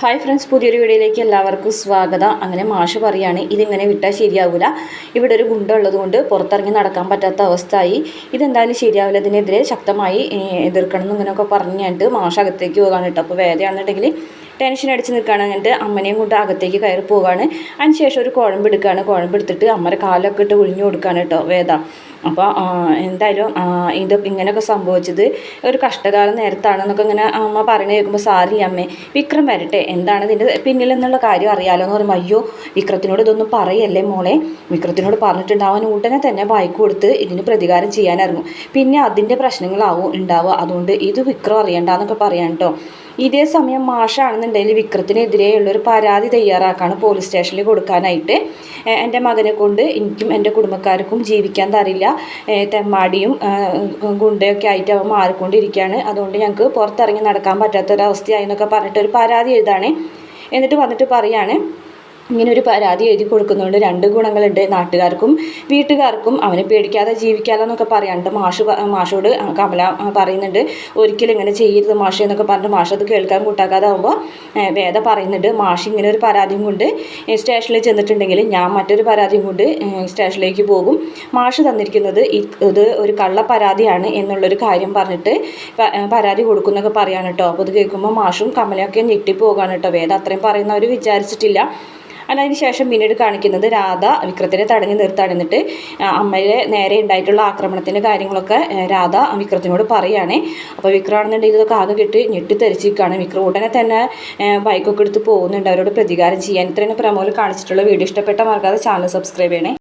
Hi friends പുതിയൊരു വീഡിയോയിലേക്ക് എല്ലാവർക്കും സ്വാഗതം. അങ്ങനെ മാഷ് പറയാണ് ഇതിങ്ങനെ വിട്ടാൽ ശരിയാവില്ല ഇവിടെ ഒരു ഗുണ്ട ഉള്ളതുകൊണ്ട് പുറത്തിറങ്ങി നടക്കാൻ പറ്റാത്ത അവസ്ഥയായി. ഇതെന്തായാലും ശരിയാവില്ല. ഇതിനെതിരെ ശക്തമായി എതിർക്കണം എന്നിങ്ങനെയൊക്കെ പറഞ്ഞിട്ട് മാഷ് അകത്തേക്ക് പോകാൻ കേട്ടോ. അപ്പോൾ വേദയാണെന്നുണ്ടെങ്കിൽ ടെൻഷൻ അടിച്ച് നിൽക്കുകയാണ്. എന്നിട്ട് അമ്മനെയും കൊണ്ട് അകത്തേക്ക് കയറി പോവുകയാണ് അതിന് ശേഷം ഒരു കുഴമ്പ് എടുക്കുകയാണ്. കുഴമ്പ് എടുത്തിട്ട് അമ്മരെ കാലൊക്കെ ഇട്ട് ഒഴിഞ്ഞു കൊടുക്കുകയാണ് കേട്ടോ വേദ. അപ്പോൾ എന്തായാലും ഇത് ഇങ്ങനെയൊക്കെ സംഭവിച്ചത് ഒരു കഷ്ടകാല നേരത്താണെന്നൊക്കെ ഇങ്ങനെ അമ്മ പറഞ്ഞു കേൾക്കുമ്പോൾ സാരില്ല അമ്മേ? വിക്രം വരട്ടെ എന്താണ് ഇതിന്റെ പിന്നിൽ എന്നുള്ള കാര്യം അറിയാലോ എന്ന് പറയുമ്പോൾ അയ്യോ വിക്രത്തിനോട് ഇതൊന്നും പറയല്ലേ മോളെ? വിക്രത്തിനോട് പറഞ്ഞിട്ടുണ്ട് അവൻ ഉടനെ തന്നെ വായ്പ കൊടുത്ത് ഇതിന് പ്രതികാരം ചെയ്യാനിറങ്ങും പിന്നെ അതിന്റെ പ്രശ്നങ്ങളാവും ഉണ്ടാവുക. അതുകൊണ്ട് ഇത് വിക്രം അറിയണ്ടെന്നൊക്കെ പറയാൻ കേട്ടോ ഇതേ സമയം മാഷാണെന്നുണ്ടെങ്കിൽ വിക്രത്തിനെതിരെയുള്ള ഒരു പരാതി തയ്യാറാക്കാണ് പോലീസ് സ്റ്റേഷനിൽ കൊടുക്കാനായിട്ട്. എന്റെ മകനെ കൊണ്ട് എനിക്കും എന്റെ കുടുംബക്കാർക്കും ജീവിക്കാൻ തരില്ല. തെമ്മാടിയും ഗുണ്ടയൊക്കെ ആയിട്ട് അവൻ മാറിക്കൊണ്ടിരിക്കുകയാണ്. അതുകൊണ്ട് ഞങ്ങൾക്ക് പുറത്തിറങ്ങി നടക്കാൻ പറ്റാത്തൊരവസ്ഥയായി എന്നൊക്കെ പറഞ്ഞിട്ട് ഒരു പരാതി എഴുതാണ്. എന്നിട്ട് വന്നിട്ട് പറയാണ് ഇങ്ങനെ ഒരു പരാതി എഴുതി കൊടുക്കുന്നതുകൊണ്ട് രണ്ട് ഗുണങ്ങളുണ്ട്. നാട്ടുകാർക്കും വീട്ടുകാർക്കും അവനെ പേടിക്കാതെ ജീവിക്കാമല്ലോ എന്നൊക്കെ പറയാനുണ്ട് മാഷ് മാഷോട് കമല പറയുന്നുണ്ട്. ഒരിക്കലും ഇങ്ങനെ ചെയ്യരുത് മാഷ എന്നൊക്കെ പറഞ്ഞിട്ട് മാഷ് അത് കേൾക്കാൻ കൂട്ടാക്കാതെ ആകുമ്പോൾ വേദ പറയുന്നുണ്ട്. മാഷ് ഇങ്ങനെ ഒരു പരാതിയും കൊണ്ട് സ്റ്റേഷനിൽ ചെന്നിട്ടുണ്ടെങ്കിൽ ഞാൻ മറ്റൊരു പരാതിയും കൊണ്ട് സ്റ്റേഷനിലേക്ക് പോകും. മാഷ് തന്നിരിക്കുന്നത് ഇത് ഒരു കള്ള പരാതിയാണ് എന്നുള്ളൊരു കാര്യം പറഞ്ഞിട്ട് പരാതി കൊടുക്കുന്നൊക്കെ പറയാണ് അപ്പോൾ ഇത് കേൾക്കുമ്പോൾ മാഷും കമലയൊക്കെ ഞെട്ടിപ്പോകാണ് കേട്ടോ. വേദ അത്രയും പറയുന്നവർ വിചാരിച്ചിട്ടില്ല. അതിന് ശേഷം പിന്നീട് കാണിക്കുന്നത് രാധ വിക്രത്തിനെ തടഞ്ഞു നിർത്താൻ എന്നിട്ട് അമ്മയെ നേരെ ഉണ്ടായിട്ടുള്ള ആക്രമണത്തിന്റെ കാര്യങ്ങളൊക്കെ രാധ വിക്രത്തിനോട് പറയുകയാണ് അപ്പോൾ വിക്രമാണെന്നുണ്ടെങ്കിൽ ഇതൊക്കെ ആകെ കിട്ടി ഞെട്ടിത്തെറിച്ചിരിക്കുകയാണ്. വിക്രം ഉടനെ തന്നെ ബൈക്കൊക്കെ എടുത്ത് പോകുന്നുണ്ട്. അവരോട് പ്രതികാരം ചെയ്യാൻ. ഇത്രയും പ്രമോൽ കാണിച്ചിട്ടുള്ള വീഡിയോ. ഇഷ്ടപ്പെട്ട മറക്കാതെ ചാനൽ സബ്സ്ക്രൈബ് ചെയ്യണേ.